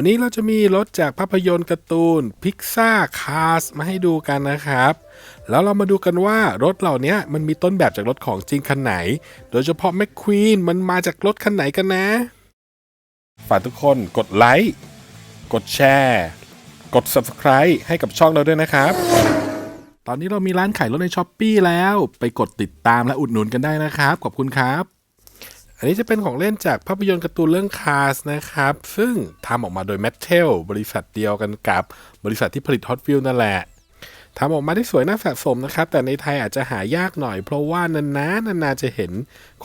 วันนี้เราจะมีรถจากภาพยนตร์การ์ตูนพิกซ่าคาสมาให้ดูกันนะครับ แล้วเรามาดูกันว่ารถเหล่านี้มันมีต้นแบบจากรถของจริงคันไหน โดยเฉพาะแมคควีนมันมาจากรถคันไหนกันนะ ฝากทุกคนกดไลค์กดแชร์ กด Subscribe ให้กับช่องเราด้วยนะครับ ตอนนี้เรามีร้านขายรถในช้อปปีแล้ว ไปกดติดตามและอุดหนุนกันได้นะครับ ขอบคุณครับ อันนี้จะเป็นของเล่นจากภาพยนตร์การ์ตูนเรื่อง Cars นะครับ ซึ่งทำออกมาโดย m a t t e l บริษัทเดียวกันกับบริษัทที่ผลิต Hot Wheels นั่นแหละทำออกมาได้สวยน่าสะสมนะครับ แต่ในไทยอาจจะหายากหน่อย เพราะว่านานๆนานๆจะเห็น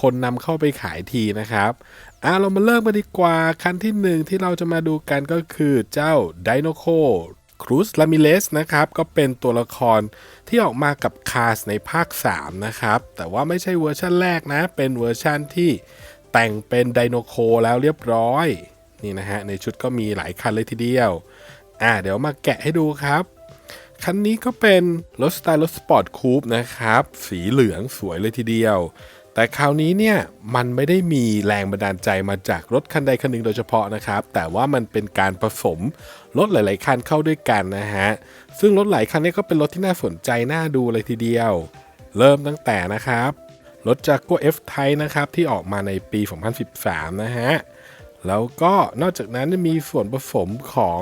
คนนำเข้าไปขายทีนะครับอะเรามาเริ่มกันดีกว่า คันที่หนึ่งที่เราจะมาดูกันก็คือเจ้า Dino c o ค ครูสลามิเลสนะครับ ก็เป็นตัวละครที่ออกมากับคาสในภาค 3 นะครับ แต่ว่าไม่ใช่เวอร์ชันแรกนะ เป็นเวอร์ชันที่แต่งเป็นไดโนโคแล้วเรียบร้อย นี่นะฮะ ในชุดก็มีหลายคันเลยทีเดียว อ่า เดี๋ยวมาแกะให้ดูครับ คันนี้ก็เป็นรถสไตล์รถสปอร์ตคูปนะครับ สีเหลืองสวยเลยทีเดียว แต่คราวนี้เนี่ยมันไม่ได้มีแรงบันดาลใจมาจากรถคันใดคันหนึ่งโดยเฉพาะนะครับ แต่ว่ามันเป็นการผสมรถหลาย ๆ คันเข้าด้วยกันนะฮะ ซึ่งรถหลายคันนี้ก็เป็นรถที่น่าสนใจน่าดูเลยทีเดียว เริ่มตั้งแต่นะครับ รถจากกัว F ไทยนะครับ ที่ออกมาในปี 2013 นะฮะ แล้วก็นอกจากนั้นมีส่วนผสมของ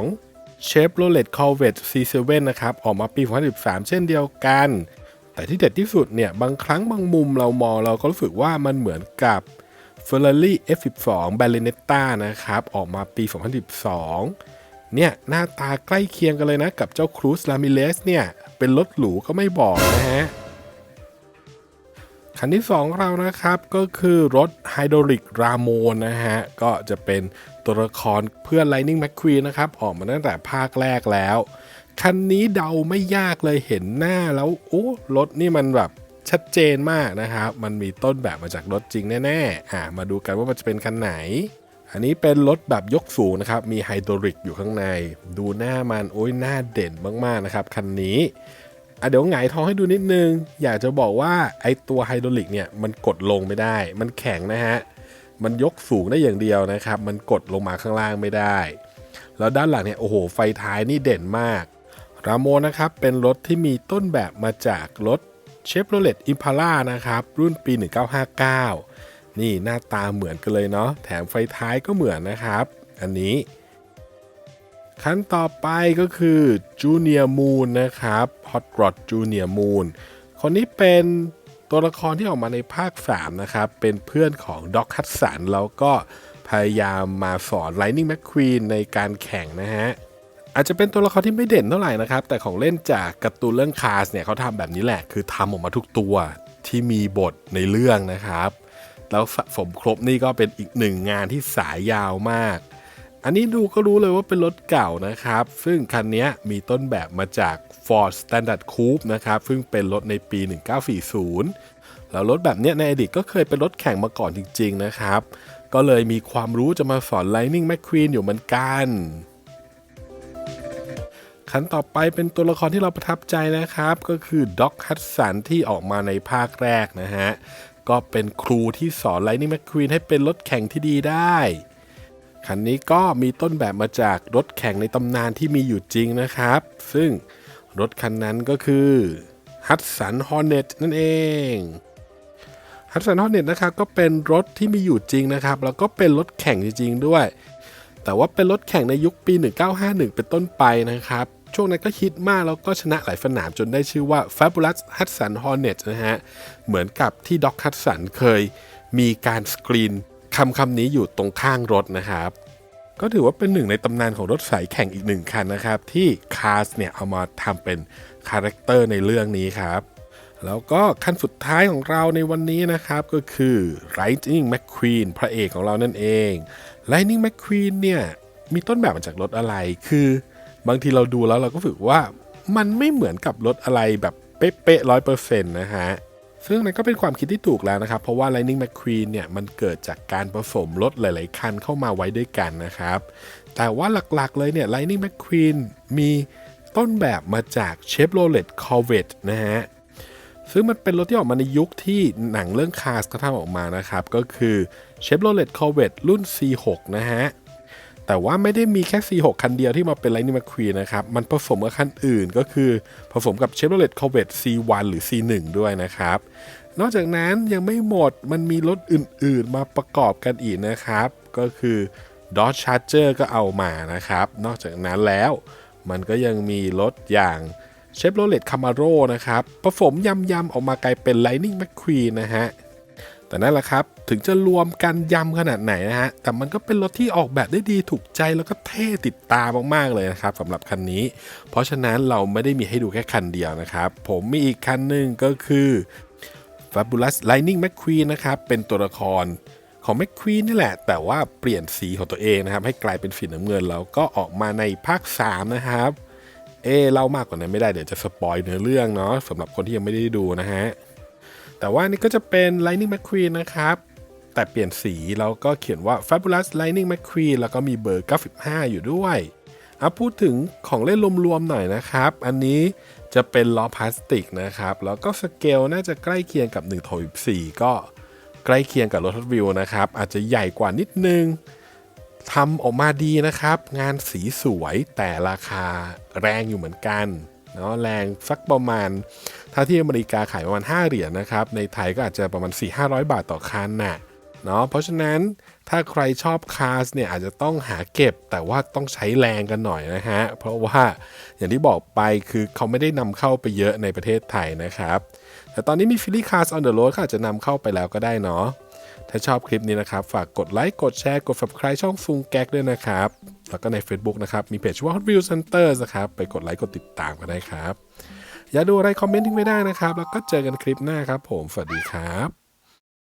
Chevrolet Corvette C7 นะครับ ออกมาปี 2013 เช่นเดียวกัน แต่ที่เด็ดที่สุดเนี่ย บางครั้งบางมุมเรามองเราก็รู้สึกว่ามันเหมือนกับ Ferrari F12 b a l e n e t t a นะครับ ออกมาปี 2012 เนี่ย หน้าตาใกล้เคียงกันเลยนะ กับเจ้า Cruise Ramirez เนี่ย เป็นรถหรูก็ไม่บอกนะฮะ คันที่2ของเรานะครับก็คือรถไฮดรอลิกรามอนนะฮะ ก็จะเป็นตัวละครเพื่อน Lightning McQueen นะครับ ออกมาตั้งแต่ภาคแรกแล้ว คันนี้เดาไม่ยากเลยเห็นหน้าแล้วโอ้รถนี่มันแบบชัดเจนมากนะครับ มันมีต้นแบบมาจากรถจริงแน่ๆอ่ามาดูกันว่ามันจะเป็นคันไหน อันนี้เป็นรถแบบยกสูงนะครับ มีไฮดรอลิกอยู่ข้างใน ดูหน้ามันโอ้ยหน้าเด่นมากๆนะครับคันนี้อะเดี๋ยวหงายท้องให้ดูนิดนึง อยากจะบอกว่าไอตัวไฮดรอลิกเนี่ยมันกดลงไม่ได้ มันแข็งนะฮะ มันยกสูงได้อย่างเดียวนะครับ มันกดลงมาข้างล่างไม่ได้ แล้วด้านหลังเนี่ยโอ้โหไฟท้ายนี่เด่นมาก รามโมนะครับเป็นรถที่มีต้นแบบมาจากรถเชฟโรเลตอิมพาร่านะครับรุ่นปี 1959 นี่หน้าตาเหมือนกันเลยเนาะแถมไฟท้ายก็เหมือนนะครับ อันนี้ ขั้นต่อไปก็คือจูเนียร์มูนนะครับ Hot Rod Junior Moon คนนี้เป็นตัวละครที่ออกมาในภาค 3 นะครับ เป็นเพื่อนของด็อกฮัตสันแล้วก็พยายามมาสอน Lightning McQueen ในการแข่งนะฮะ อาจจะเป็นตัวละครที่ไม่เด่นเท่าไหร่นะครับ แต่ของเล่นจากการ์ตูนเรื่องคาสเนี่ยเขาทำแบบนี้แหละ คือทำออกมาทุกตัวที่มีบทในเรื่องนะครับ แล้วสะสมครบนี่ก็เป็นอีกหนึ่งงานที่สายยาวมาก อันนี้ดูก็รู้เลยว่าเป็นรถเก่านะครับ ซึ่งคันนี้มีต้นแบบมาจาก Ford Standard Coupe นะครับ ซึ่งเป็นรถในปี 1940 แล้วรถแบบนี้ในอดีตก็เคยเป็นรถแข่งมาก่อนจริง ๆ นะครับ ก็เลยมีความรู้จะมาสอน Lightning McQueen อยู่เหมือนกัน คันต่อไปเป็นตัวละครที่เราประทับใจนะครับ ก็คือด็อกฮัตสันที่ออกมาในภาคแรกนะฮะ ก็เป็นครูที่สอน Lightning McQueen ให้เป็นรถแข่งที่ดีได้คันนี้ก็มีต้นแบบมาจากรถแข่งในตำนานที่มีอยู่จริงนะครับ ซึ่งรถคันนั้นก็คือ Hudson Hornet นั่นเอง Hudson Hornet นะครับก็เป็นรถที่มีอยู่จริงนะครับ แล้วก็เป็นรถแข่งจริงๆด้วย แต่ว่าเป็นรถแข่งในยุคปี 1951 เป็นต้นไปนะครับ ช่วงนั้นก็ฮิตมากแล้วก็ชนะหลายสนามจนได้ชื่อว่า Fabulous Hudson Hornet นะฮะ เหมือนกับที่ Doc Hudson เคยมีการสกรีนคำคำนี้อยู่ตรงข้างรถนะครับ ก็ถือว่าเป็นหนึ่งในตำนานของรถสายแข่งอีกหนึ่งคันนะครับ ที่คาร์สเนี่ยเอามาทำเป็นคาแรคเตอร์ในเรื่องนี้ครับแล้วก็คันสุดท้ายของเราในวันนี้นะครับก็คือ Lightning McQueen พระเอกของเรานั่นเอง Lightning McQueen เนี่ยมีต้นแบบมาจากรถอะไร คือ บางทีเราดูแล้วเราก็รู้สึกว่ามันไม่เหมือนกับรถอะไรแบบเป๊ะๆร้อยเปอร์เซ็นต์นะฮะซึ่งมันก็เป็นความคิดที่ถูกแล้วนะครับ เพราะว่า Lightning McQueen เนี่ยมันเกิดจากการผสมรถหลาย ๆ คันเข้ามาไว้ด้วยกันนะครับ แต่ว่าหลัก ๆ เลยเนี่ย Lightning McQueen มีต้นแบบมาจาก Chevrolet Corvette นะฮะ ซึ่งมันเป็นรถที่ออกมาในยุคที่หนังเรื่อง Cars เขาทำออกมานะครับ ก็คือ Chevrolet Corvette รุ่น C6 นะฮะ แต่ว่าไม่ได้มีแค่ C6 คันเดียวที่มาเป็น Lightning McQueen นะครับ มันผสมกับคันอื่นก็คือผสมกับ Chevrolet Corvette C1 หรือ C1 ด้วยนะครับ นอกจากนั้นยังไม่หมดมันมีรถอื่นๆ มาประกอบกันอีกนะครับ ก็คือ Dodge Charger ก็เอามานะครับ นอกจากนั้นแล้วมันก็ยังมีรถอย่าง Chevrolet Camaro นะครับผสมยำๆออกมากลายเป็น Lightning McQueen นะฮะ แต่นั่นแหละครับ ถึงจะรวมกันยำขนาดไหนนะฮะ แต่มันก็เป็นรถที่ออกแบบได้ดีถูกใจแล้วก็เท่ติดตามากๆเลยนะครับสำหรับคันนี้ เพราะฉะนั้นเราไม่ได้มีให้ดูแค่คันเดียวนะครับ ผมมีอีกคันหนึ่งก็คือ Fabulous Lightning McQueen นะครับ เป็นตัวละครของ McQueen นี่แหละ แต่ว่าเปลี่ยนสีของตัวเองนะครับ ให้กลายเป็นสีน้ำเงินแล้วก็ออกมาในภาค 3 นะครับ เอเล่ามากกว่านั้นไม่ได้เดี๋ยวจะสปอยเนื้อเรื่องเนาะสำหรับคนที่ยังไม่ได้ดูนะฮะ แต่ว่านี่ก็จะเป็น Lightning McQueen นะครับ แต่เปลี่ยนสีแล้วก็เขียนว่า Fabulous Lightning McQueen แล้วก็มีเบอร์ 95 อยู่ด้วยเอาพูดถึงของเล่นรวมๆหน่อยนะครับ อันนี้จะเป็นล้อพลาสติกนะครับ แล้วก็สเกลน่าจะใกล้เคียงกับ1ถอย4ก็ใกล้เคียงกับรถวิวนะครับ อาจจะใหญ่กว่านิดนึงทำออกมาดีนะครับ งานสีสวยแต่ราคาแรงอยู่เหมือนกัน เนาะแรงสักประมาณ ถ้าที่อเมริกาขายประมาณ 5 เหรียญนะครับ ในไทยก็อาจจะประมาณ 4-500 บาทต่อคันน่ะเนาะเพราะฉะนั้นถ้าใครชอบคาร์สเนี่ยอาจจะต้องหาเก็บแต่ว่าต้องใช้แรงกันหน่อยนะฮะ เพราะว่าอย่างที่บอกไปคือเขาไม่ได้นำเข้าไปเยอะในประเทศไทยนะครับ แต่ตอนนี้มีฟิลลี่คาร์สออนเดอะโรดก็อาจจะนำเข้าไปแล้วก็ได้เนาะถ้าชอบคลิปนี้นะครับ ฝากกดไลค์กดแชร์กด subscribe ช่องซุงแก๊กด้วยนะครับ แล้วก็ใน Facebook นะครับ มีเพจชื่อว่า Hot Wheels Center นะครับ ไปกดไลค์กดติดตามกันได้ครับ อย่าดูอะไรคอมเมนต์ทิ้งไม่ได้นะครับ แล้วก็เจอกันคลิปหน้าครับผม สวัสดีครับ